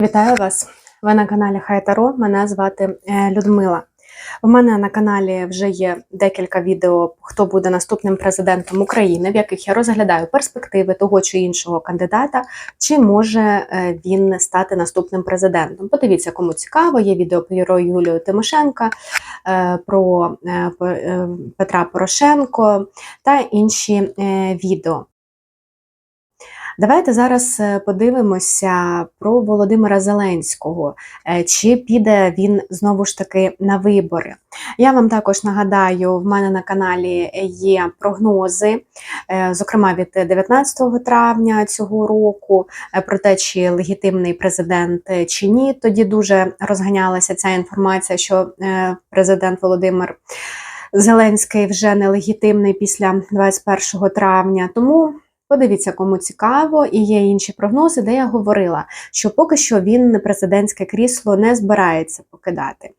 Вітаю вас! Ви на каналі Хай Таро. Мене звати е, Людмила. У мене на каналі вже є декілька відео, хто буде наступним президентом України, в яких я розглядаю перспективи того чи іншого кандидата, чи може е, він стати наступним президентом. Подивіться, кому цікаво. Є відео про Юлію Тимошенка, е, про Петра Порошенко та інші відео. Давайте зараз е, подивимося про Володимира Зеленського. Е, Чи піде він знову ж таки на вибори? Я вам також нагадаю, в мене на каналі є прогнози, е, зокрема від 19 травня цього року, про те, чи легітимний президент чи ні. Тоді дуже розганялася ця інформація, що президент Володимир. Зеленський вже нелегітимний після 21 травня. Тому Подивіться, кому цікаво, і є інші прогнози, де я говорила, що поки що він президентське крісло не збирається покидати.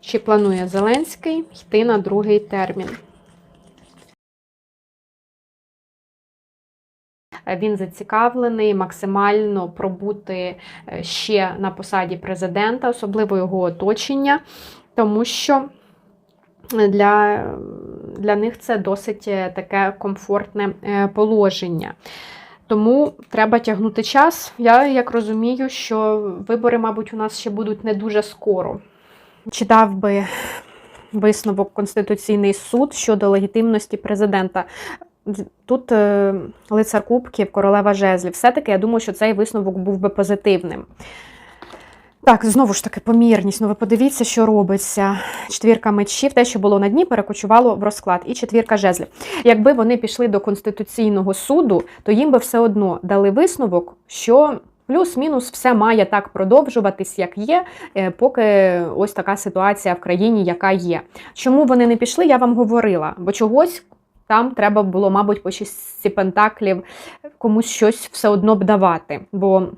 Чи планує Зеленський йти на другий термін? Він зацікавлений максимально пробути е, ще на посаді президента, особливо його оточення, тому що для, для них це досить е, таке комфортне е, положення. Тому треба тягнути час. Я як розумію, що вибори, мабуть, у нас ще будуть не дуже скоро. Чи дав би висновок Конституційний суд щодо легітимності президента? Тут е, лицар Кубків, королева жезлів. Все-таки я думаю, що цей висновок був би позитивним. Так, знову ж таки, помірність. Ну ви подивіться, що робиться. Четвірка мечів, те, що було на дні, перекочувало в розклад. І четвірка жезлів. Якби вони пішли до Конституційного суду, то їм би все одно дали висновок, що плюс-мінус все має так продовжуватись, як є, е, поки ось така ситуація в країні, яка є. Чому вони не пішли, я вам говорила, бо чогось. Там треба було, мабуть, по шісті пентаклів комусь щось все одно б давати. Бо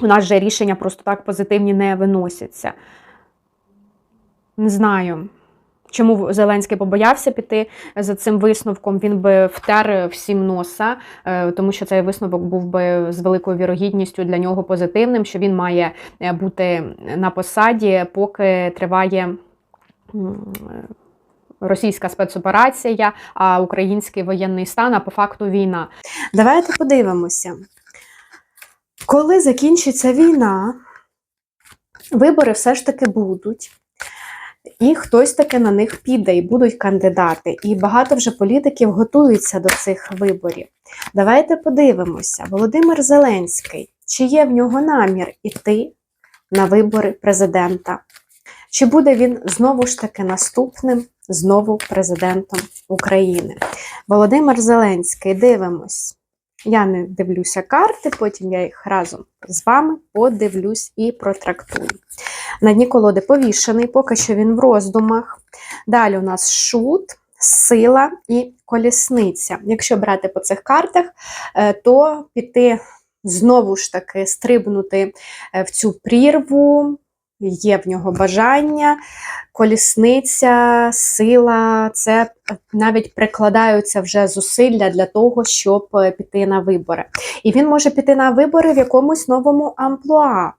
у нас же рішення просто так позитивні не виносяться. Не знаю. Чому Зеленський побоявся піти за цим висновком? Він би втер всім носа, е, тому що цей висновок був би з великою вірогідністю для нього позитивним, що він має е, бути на посаді, поки триває е, російська спецоперація, а український воєнний стан, а по факту війна. Давайте подивимося. Коли закінчиться війна, вибори все ж таки будуть. І хтось таки на них піде, і будуть кандидати. І багато вже політиків готуються до цих виборів. Давайте подивимося: Володимир Зеленський, чи є в нього намір іти на вибори президента? Чи буде він знову ж таки наступним знову президентом України? Володимир Зеленський, дивимось. Я не дивлюся карти, потім я їх разом з вами подивлюсь і протрактую. На дні колоди повішений, поки що він в роздумах. Далі у нас шут, сила і колісниця. Якщо брати по цих картах, е, то піти знову ж таки стрибнути е, в цю прірву. Є в нього бажання, колісниця, сила, це навіть прикладаються вже зусилля для того, щоб е, піти на вибори. І він може піти на вибори в якомусь новому амплуа.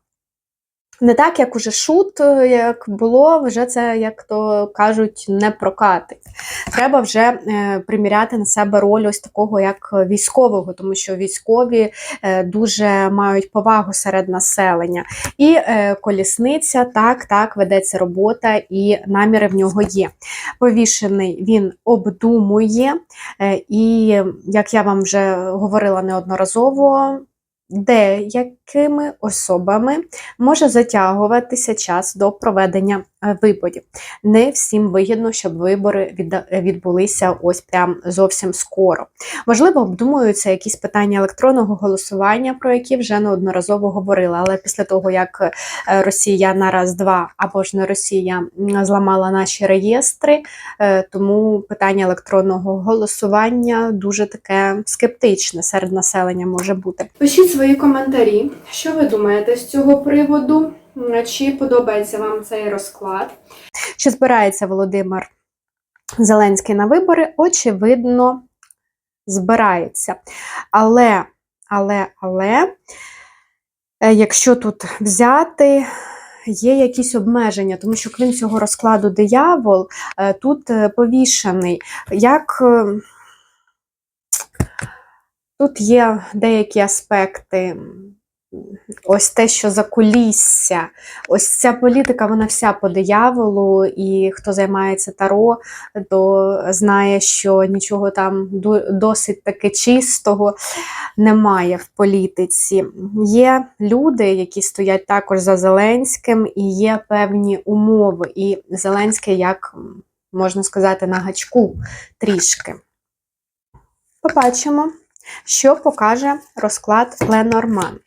Не так, як уже шут, як було, вже це, як то кажуть, не прокатить. Треба вже е, приміряти на себе роль ось такого як військового, тому що військові е, дуже мають повагу серед населення. І е, колісниця, так, так, ведеться робота, і наміри в нього є. Повішений він обдумує, е, і як я вам вже говорила неодноразово, деякими особами може затягуватися час до проведення виборів. Не всім вигідно, щоб вибори відбулися ось прям зовсім скоро. Можливо, обдумуються якісь питання електронного голосування, про які вже неодноразово говорила. Але після того, як е, Росія на раз-два або ж не Росія зламала наші реєстри, е, тому питання електронного голосування дуже таке скептичне серед населення може бути. Пишіть свої коментарі, що ви думаєте з цього приводу. М, Чи подобається вам цей розклад? Чи збирається Володимир Зеленський на вибори? Очевидно, збирається. Але, але, але Е, Якщо тут взяти, є якісь обмеження, тому що крім цього розкладу диявол, е, тут е, повішений. Як е, тут є деякі аспекти. Ось те, що за кулісся, ось ця політика, вона вся по дияволу, і хто займається таро, то знає, що нічого там досить таки чистого немає в політиці. Є люди, які стоять також за Зеленським, і є певні умови. І Зеленський, як можна сказати, на гачку трішки. Побачимо, що покаже розклад Ленорман.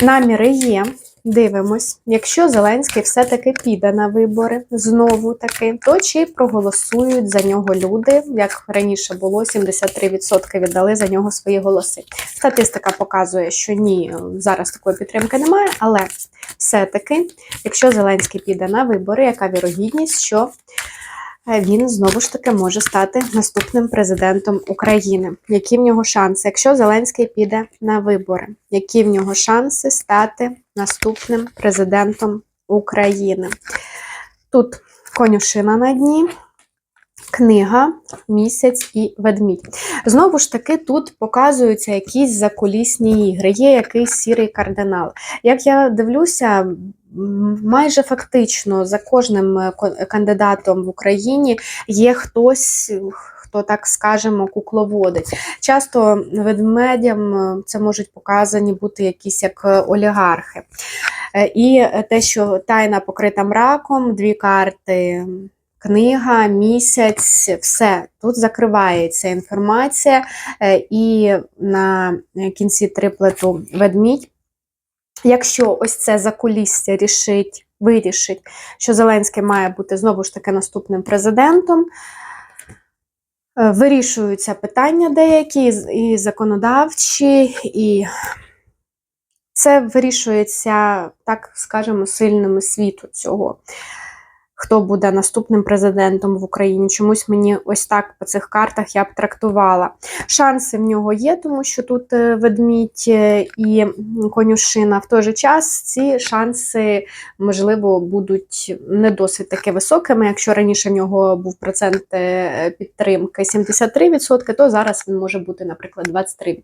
Наміри є. Дивимось, якщо Зеленський все-таки піде на вибори знову таки, то чи проголосують за нього люди, як раніше було, 73% віддали за нього свої голоси. Статистика показує, що ні, зараз такої підтримки немає, але все-таки, якщо Зеленський піде на вибори, яка вірогідність, що він знову ж таки може стати наступним президентом України. Які в нього шанси? Якщо Зеленський піде на вибори, які в нього шанси стати наступним президентом України? Тут конюшина на дні, книга, місяць і ведмідь. Знову ж таки, тут показуються якісь закулісні ігри, є якийсь сірий кардинал. Як я дивлюся, майже фактично за кожним е, кандидатом в Україні є хтось. Хто так скажемо, кукловодить. Часто ведмедям е, це можуть показані бути якісь як е, олігархи. І те, що тайна покрита мраком, дві карти, книга, місяць, все тут закривається інформація, і на кінці триплету ведмідь. Якщо ось це закулісся рішить, вирішить, що Зеленський має бути знову ж таки наступним президентом, е, вирішуються питання деякі, і законодавчі, і це вирішується, так скажемо, сильними світу цього. Хто буде наступним президентом в Україні? Чомусь мені ось так по цих картах я б трактувала. Шанси в нього є, тому що тут е, ведмідь е, і конюшина. В той же час ці шанси, можливо, будуть не досить таки високими. Якщо раніше в нього був процент е, підтримки 73%, то зараз він може бути, наприклад, 23%.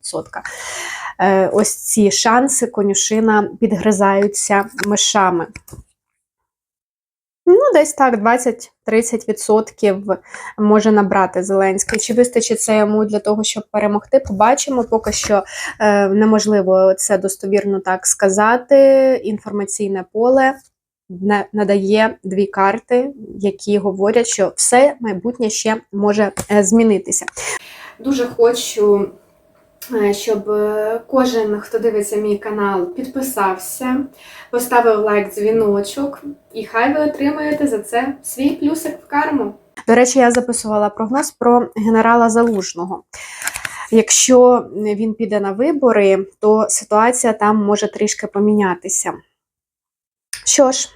Е, Ось ці шанси конюшина підгризаються мишами. Ну, десь так, 20-30% може набрати Зеленський. Чи вистачить це йому для того, щоб перемогти? Побачимо. Поки що е, неможливо це достовірно так сказати. Інформаційне поле не надає дві карти, які говорять, що все майбутнє ще може е, змінитися. Дуже хочу. Е, Щоб е, кожен, хто дивиться мій канал, підписався, поставив лайк, дзвіночок, і хай ви отримаєте за це свій плюсик в карму. До речі, я записувала прогноз про генерала Залужного. Якщо він піде на вибори, то ситуація там може трішки помінятися. Що ж,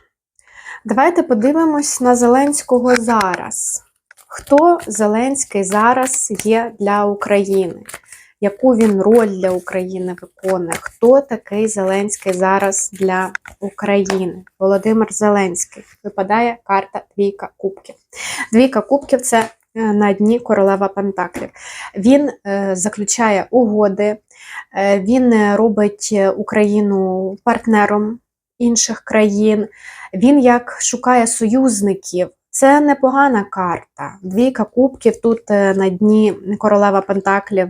давайте подивимось на Зеленського зараз. Хто Зеленський зараз є для України? Яку він роль для України виконує? Хто такий Зеленський зараз для України? Володимир Зеленський. Випадає карта Двійка Кубків. Двійка Кубків це е, на дні королева Пентаклів. Він е, заключає угоди, е, він робить Україну партнером інших країн. Він як шукає союзників. Це непогана карта. Двійка кубків тут е, на дні королева Пентаклів,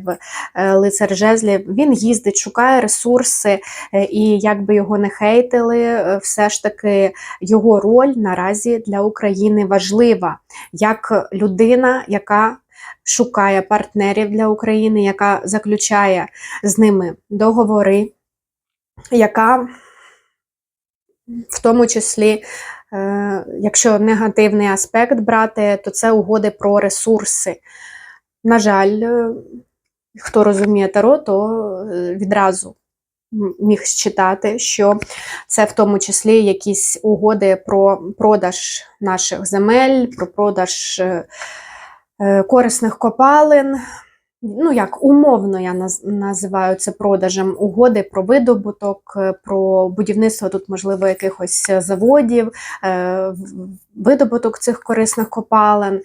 е, лицар жезлів. Він їздить, шукає ресурси, е, і як би його не хейтили, все ж таки його роль наразі для України важлива як людина, яка шукає партнерів для України, яка заключає з ними договори, яка в тому числі, якщо негативний аспект брати, то це угоди про ресурси. На жаль, е, хто розуміє Таро, то е, відразу міг считати, що це в тому числі якісь угоди про продаж наших земель, про продаж е, е, корисних копалин. Ну як умовно я наз- називаю це продажем угоди про видобуток, е, про будівництво тут, можливо, якихось е, заводів, е, видобуток цих корисних копалин.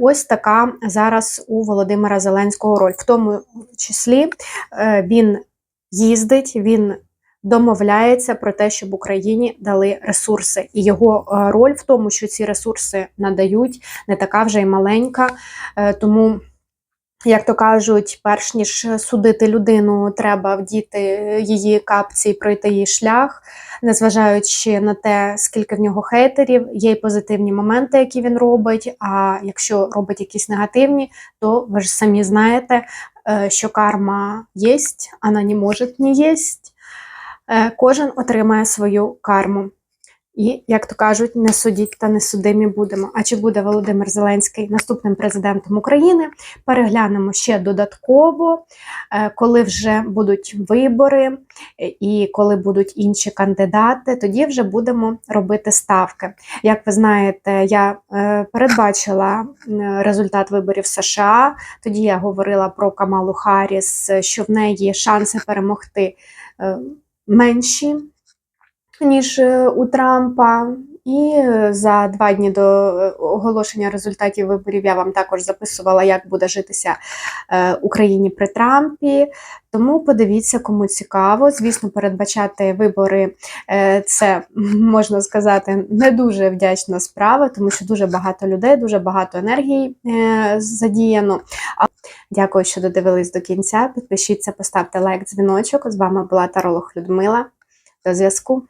Ось така зараз у Володимира Зеленського роль. В тому числі він їздить, він домовляється про те, щоб Україні дали ресурси. І його роль в тому, що ці ресурси надають, не така вже й маленька. Тому як то кажуть, перш ніж судити людину, треба вдіти її капці і пройти її шлях, незважаючи на те, скільки в нього хейтерів, є й позитивні моменти, які він робить. А якщо робить якісь негативні, то ви ж самі знаєте, е, що карма є, вона не може не єсть. Е, Кожен отримає свою карму. І, як то кажуть, не судіть та не судимі будемо. А чи буде Володимир Зеленський наступним президентом України? Переглянемо ще додатково, е, коли вже будуть вибори е, і коли будуть інші кандидати, тоді вже будемо робити ставки. Як ви знаєте, я е, передбачила результат виборів США. Тоді я говорила про Камалу Харріс, е, що в неї шанси перемогти менші, ніж е, у Трампа. І е, за два дні до е, оголошення результатів виборів я вам також записувала, як буде житися Україні при Трампі. Тому подивіться, кому цікаво. Звісно, передбачати вибори це можна сказати не дуже вдячна справа, тому що дуже багато людей, дуже багато енергії задіяно. А- Дякую, що додивились до кінця. Підпишіться, поставте лайк, дзвіночок. З вами була Таролог Людмила. До зв'язку.